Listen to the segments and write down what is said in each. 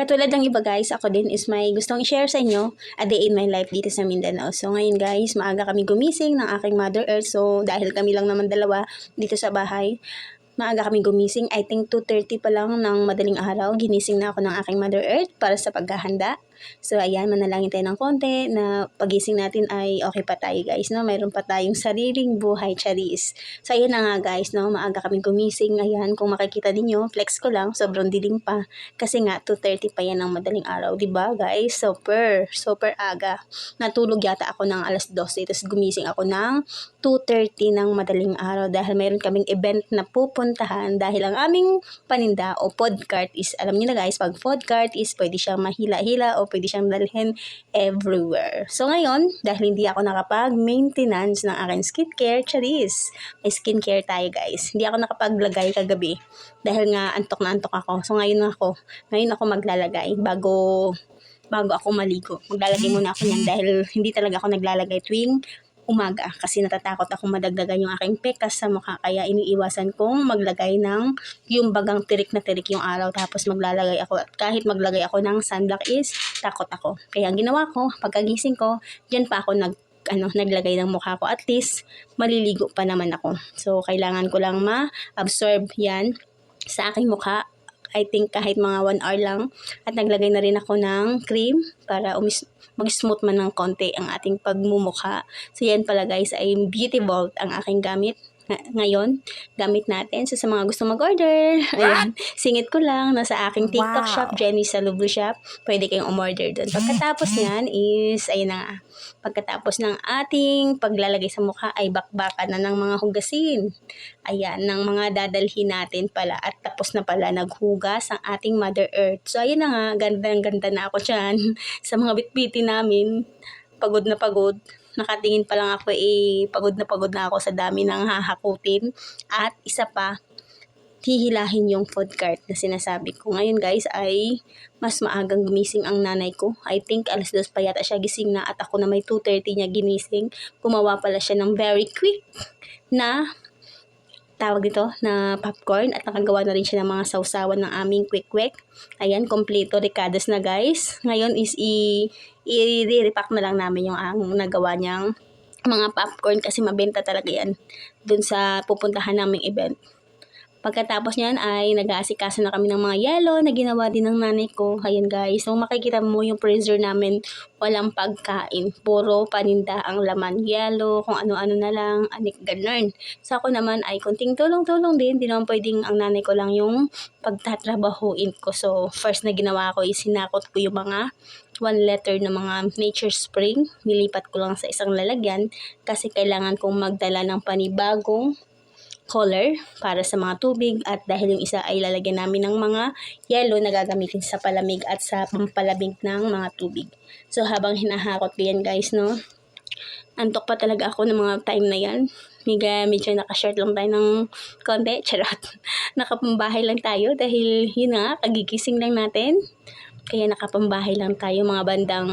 Katulad ng iba guys, ako din is may gustong i-share sa inyo a day in my life dito sa Mindanao. So ngayon guys, maaga kami gumising ng aking Mother Earth. So dahil kami lang naman dalawa dito sa bahay, maaga kami gumising. I think 2.30 pa lang ng madaling araw, ginising na ako ng aking Mother Earth para sa paghahanda. So ayan, manalangin tayo ng konti na pagising natin ay okay pa tayo guys, no? Mayroon pa tayong sariling buhay, charis. So ayan na nga guys, no? Maaga kami gumising. Ayan, kung makikita ninyo, flex ko lang, sobrang dilim pa. Kasi nga, 2.30 pa yan ng madaling araw, di ba guys? Super, super aga. Natulog yata ako ng alas 12, tapos gumising ako ng 2.30 ng madaling araw dahil mayroon kaming event na pupuntahan dahil ang aming paninda o food cart is, alam niyo na guys, pag food cart is pwede siyang mahila-hila o pwede siyang dalhin everywhere. So ngayon, dahil hindi ako nakapag-maintenance ng aking skincare, charis, may skincare tayo guys. Hindi ako nakapaglagay kagabi dahil nga antok na antok ako. So ngayon ako, ngayon ako maglalagay bago bago ako maligo. Maglalagay muna ako niyan dahil hindi talaga ako naglalagay tuwing umaga kasi natatakot ako madagdagan yung aking pekas sa mukha kaya iniiwasan kong maglagay ng yung bagang tirik na tirik yung araw tapos maglalagay ako at kahit maglagay ako ng sunblock is takot ako. Kaya ang ginawa ko, pagkagising ko, dyan pa ako nag ano, naglagay ng mukha ko. At least, maliligo pa naman ako. So, kailangan ko lang ma-absorb yan sa aking mukha I think kahit mga 1 hour lang. At naglagay na rin ako ng cream para umis mag-smooth man ng konti ang ating pagmumukha. So yan pala guys ay Beauty Vault ang aking gamit ngayon, gamit natin. So, sa mga gusto mag-order, ayan, singit ko lang, nasa aking TikTok Wow. shop, Jenny Salublo Shop, pwede kayong umorder doon. Pagkatapos niyan is, ayun na nga, pagkatapos ng ating paglalagay sa mukha ay bakbakan na ng mga hugasin. Ayan, ng mga dadalhin natin pala at tapos na pala naghugas ang ating Mother Earth. So, ayun na nga, ganda-ganda na ako dyan sa mga bitbiti namin. Pagod na pagod nakatingin pa lang ako eh, pagod na pagod na ako sa dami ng hahakutin. At isa pa, hihilahin yung food cart na sinasabi ko. Ngayon guys ay mas maagang gumising ang nanay ko. I think alas dos pa yata siya gising na at ako na may 2.30 niya ginising. Gumawa pala siya ng very quick na tawag dito na popcorn at nakagawa na rin siya ng mga sausawan ng aming quick quick. Ayan, kompleto ricadas na guys. Ngayon is i i-repack na lang namin yung ang nagawa niyang mga popcorn kasi mabenta talaga yan dun sa pupuntahan naming event. Pagkatapos niyan ay nag-aasikaso na kami ng mga yellow na ginawa din ng nanay ko. Ayan guys, so makikita mo yung freezer namin, walang pagkain. Puro paninda ang laman. Yellow, kung ano-ano na lang, anik ganun. So ako naman ay konting tulong-tulong din. Di naman pwedeng ang nanay ko lang yung pagtatrabahuin ko. So first na ginawa ko is sinakot ko yung mga one letter na mga nature spring. Nilipat ko lang sa isang lalagyan kasi kailangan kong magdala ng panibagong color para sa mga tubig at dahil yung isa ay lalagyan namin ng mga yellow na gagamitin sa palamig at sa pampalamig ng mga tubig. So habang hinahakot ko yan guys no, antok pa talaga ako ng mga time na yan. Medyo, medyo nakashort lang tayo ng konti, charot. Nakapambahay lang tayo dahil yun nga, kagigising lang natin. Kaya nakapambahay lang tayo mga bandang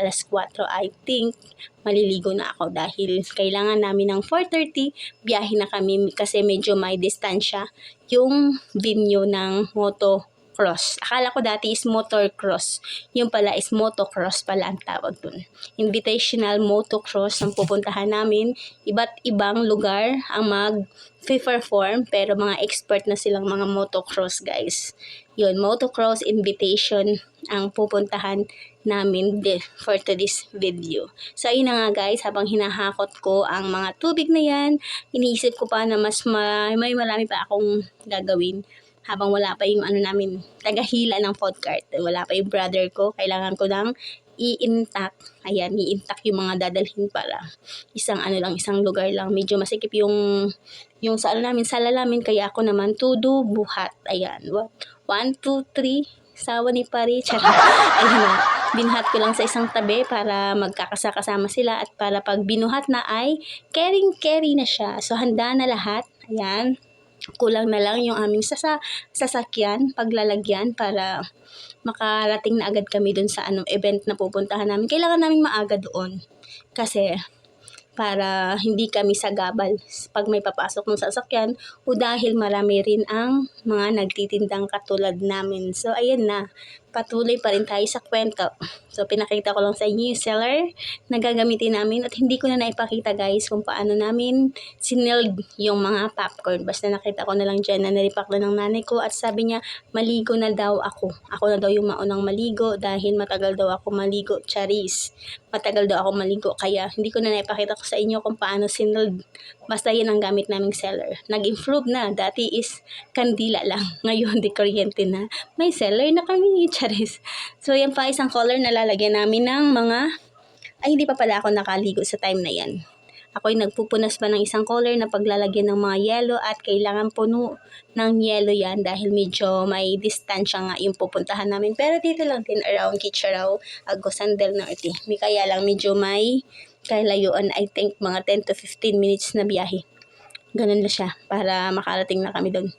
alas 4 I think maliligo na ako dahil kailangan namin ng 4.30 biyahe na kami kasi medyo may distansya yung venue ng moto cross. Akala ko dati is motor cross. Yung pala is motocross pala ang tawag dun. Invitational motocross ang pupuntahan namin. Iba't ibang lugar ang mag perform pero mga expert na silang mga motocross guys. Yun, motocross invitation ang pupuntahan namin for today's video. So, ayun na nga guys, habang hinahakot ko ang mga tubig na yan, iniisip ko pa na mas ma- may marami pa akong gagawin habang wala pa yung ano namin, tagahila ng food cart. Wala pa yung brother ko. Kailangan ko lang i-intact. Ayan, i-intact yung mga dadalhin para isang ano lang, isang lugar lang. Medyo masikip yung yung sa ano namin, sala namin. Kaya ako naman, to do buhat. Ayan, what? One, two, three. Sawa ni pari. Charot. Ayun na. Binuhat ko lang sa isang tabi para magkakasakasama sila at para pag binuhat na ay caring-carry na siya. So, handa na lahat. Ayan kulang na lang yung aming sasa, sasakyan, paglalagyan para makarating na agad kami dun sa anong event na pupuntahan namin. Kailangan namin maaga doon. Kasi para hindi kami sagabal pag may papasok ng sasakyan o dahil marami rin ang mga nagtitindang katulad namin. So, ayan na. Patuloy pa rin tayo sa kwento. So, pinakita ko lang sa inyo yung seller na gagamitin namin at hindi ko na naipakita guys kung paano namin sinild yung mga popcorn. Basta nakita ko na lang dyan na naripak na ng nanay ko at sabi niya, maligo na daw ako. Ako na daw yung maunang maligo dahil matagal daw ako maligo, charis. Matagal daw ako maligo kaya hindi ko na naipakita ko sa inyo kung paano sinild. Basta yun ang gamit naming seller. Nag-improve na. Dati is kandila lang. Ngayon, di kuryente na. May seller na kami, charis. So, yan pa isang color na lalagyan namin ng mga... Ay, hindi pa pala ako nakaligo sa time na yan. Ako'y nagpupunas pa ng isang color na paglalagyan ng mga yellow at kailangan puno ng yellow yan dahil medyo may distansya nga yung pupuntahan namin. Pero dito lang din around Kitcharaw, Agosan del Norte. May kaya lang medyo may kalayuan I think mga 10 to 15 minutes na biyahe. Ganun na siya para makarating na kami doon.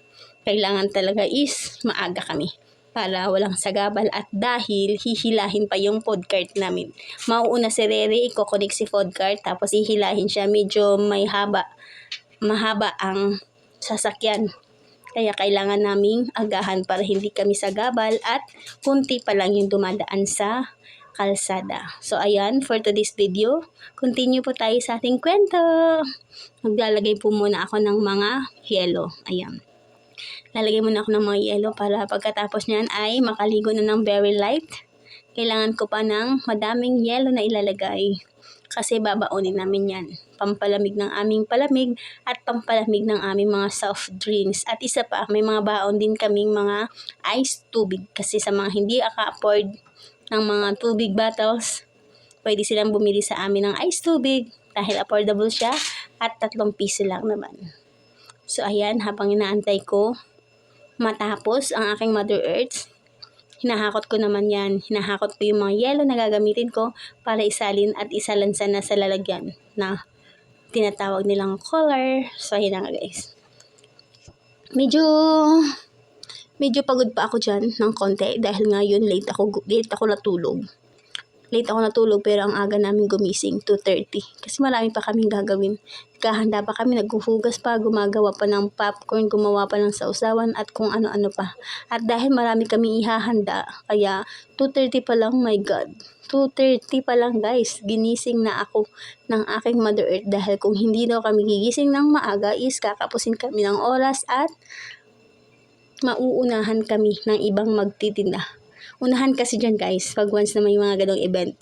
Kailangan talaga is maaga kami para walang sagabal at dahil hihilahin pa yung food cart namin. Mauuna si Rere, ikokonik si food cart tapos hihilahin siya. Medyo may haba, mahaba ang sasakyan. Kaya kailangan naming agahan para hindi kami sagabal at kunti pa lang yung dumadaan sa kalsada. So ayan, for today's video, continue po tayo sa ating kwento. Maglalagay po muna ako ng mga yellow. Ayan. Lalagay muna ako ng mga yellow para pagkatapos niyan ay makaligo na ng very light. Kailangan ko pa ng madaming yellow na ilalagay kasi babaunin namin yan. Pampalamig ng aming palamig at pampalamig ng aming mga soft drinks. At isa pa, may mga baon din kaming mga ice tubig kasi sa mga hindi aka-afford ng mga tubig bottles, pwede silang bumili sa amin ng ice tubig dahil affordable siya at tatlong piso lang naman. So ayan, habang inaantay ko matapos ang aking Mother Earth, hinahakot ko naman yan. Hinahakot ko yung mga yellow na gagamitin ko para isalin at isalansan na sa lalagyan na tinatawag nilang color. So na nga guys. Medyo medyo pagod pa ako dyan ng konti dahil ngayon late ako, late ako natulog. Late ako natulog pero ang aga namin gumising, 2.30. Kasi marami pa kaming gagawin. Kahanda pa kami, naghuhugas pa, gumagawa pa ng popcorn, gumawa pa ng sausawan at kung ano-ano pa. At dahil marami kami ihahanda, kaya 2.30 pa lang, my God. 2.30 pa lang guys, ginising na ako ng aking Mother Earth dahil kung hindi daw kami gigising ng maaga is kakapusin kami ng oras at mauunahan kami ng ibang magtitinda. Unahan kasi dyan guys, pag once na may mga ganong event,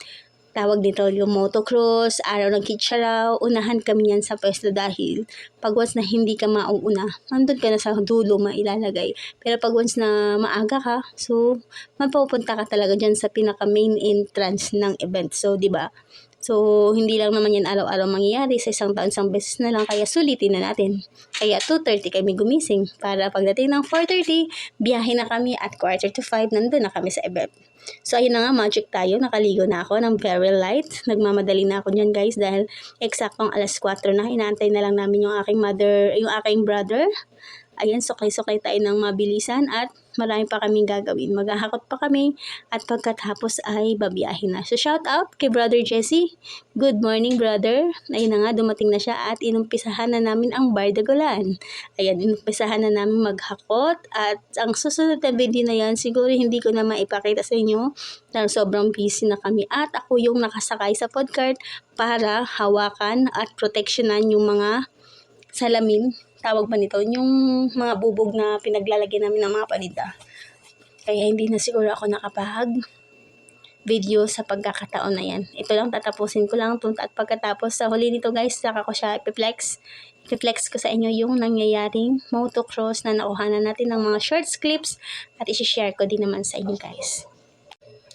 tawag dito yung motocross, araw ng kitsaraw, unahan kami yan sa pwesto dahil pag once na hindi ka mauuna, nandun ka na sa dulo mailalagay. Pero pag once na maaga ka, so mapupunta ka talaga dyan sa pinaka main entrance ng event. So, di ba? So, hindi lang naman yan araw-araw mangyayari sa isang taon, isang beses na lang, kaya sulitin na natin. Kaya 2.30 kami gumising para pagdating ng 4.30, biyahe na kami at quarter to 5, nandun na kami sa event. So, ayun na nga, magic tayo. Nakaligo na ako ng very light. Nagmamadali na ako dyan, guys, dahil eksaktong alas 4 na. Inaantay na lang namin yung aking mother, yung aking brother. Ayan, sukay-sukay tayo ng mabilisan at marami pa kaming gagawin. Maghahakot pa kami at pagkatapos ay babiyahin na. So, shout out kay Brother Jesse. Good morning, brother. Ayun na nga, dumating na siya at inumpisahan na namin ang Bardagolan. Ayan, inumpisahan na namin maghakot at ang susunod na video na yan, siguro hindi ko na maipakita sa inyo dahil sobrang busy na kami at ako yung nakasakay sa podcast para hawakan at proteksyonan yung mga salamin tawag ba nito, yung mga bubog na pinaglalagyan namin ng mga paninda. Kaya hindi na siguro ako nakapag video sa pagkakataon na yan. Ito lang, tatapusin ko lang at pagkatapos sa huli nito guys, saka ko siya ipiflex. Ipiflex ko sa inyo yung nangyayaring motocross na nakuhanan natin ng mga shorts clips at isi-share ko din naman sa inyo guys.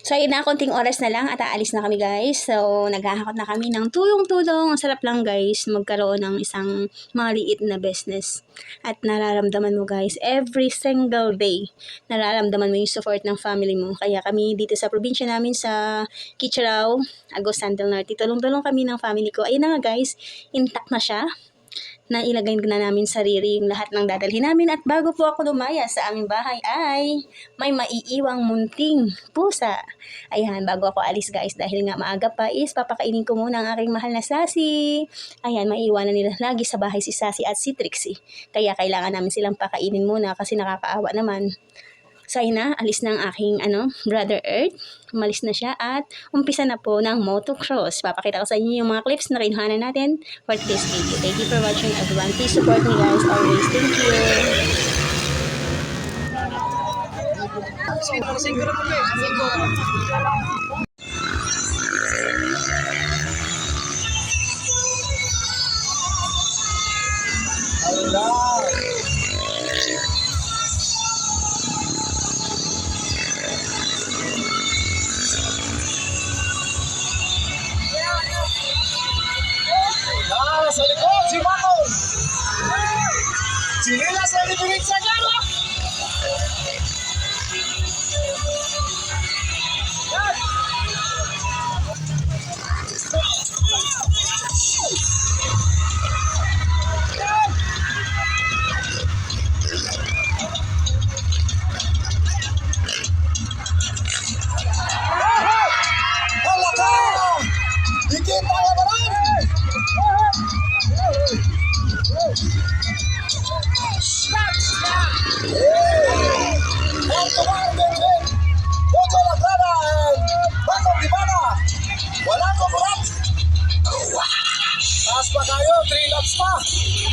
So, ayun na, konting oras na lang at aalis na kami guys. So, naghahakot na kami ng tulong-tulong. Ang sarap lang guys, magkaroon ng isang maliit na business. At nararamdaman mo guys, every single day, nararamdaman mo yung support ng family mo. Kaya kami dito sa probinsya namin sa Kitcharaw, Agos Sandal Norte, tulong-tulong kami ng family ko. Ayun na nga guys, intact na siya na ilagay na namin sarili yung lahat ng dadalhin namin at bago po ako lumaya sa aming bahay ay may maiiwang munting pusa. Ayan, bago ako alis guys dahil nga maaga pa is papakainin ko muna ang aking mahal na Sassy. Ayan, maiiwanan nila lagi sa bahay si Sassy at si Trixie. Kaya kailangan namin silang pakainin muna kasi nakakaawa naman. So na, alis na ang aking ano, brother Earth. Umalis na siya at umpisa na po ng motocross. Papakita ko sa inyo yung mga clips na kinuhanan natin for today's video. Thank you for watching everyone. Please support me guys always. Thank you. Ah, Sinila sa libinig sa laps pa.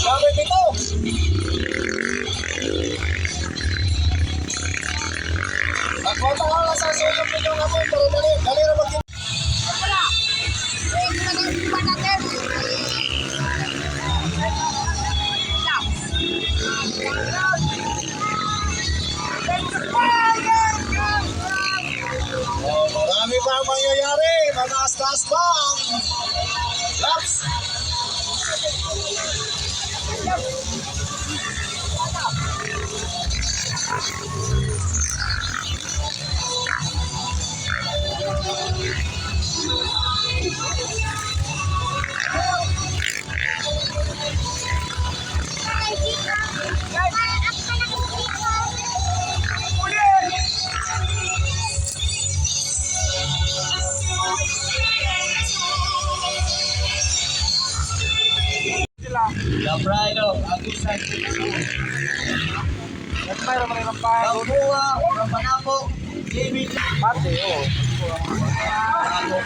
Grabe nito. Nagkonta ka sa sulong ninyo nga mo, pero dali, dali na mag Oh, marami pa ang mangyayari. Mataas-taas pa ang laps. La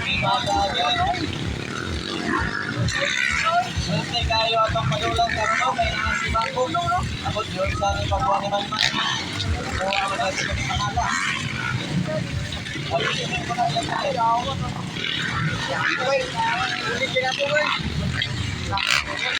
Ako, Kimagaga. Swerte kayo atong madulang karno, may nakasibang ko. Ako, yun sa aking pagbuha ni Manman. Kuha mo natin sa panala. Ay, hindi ko na yan tayo. Na eh.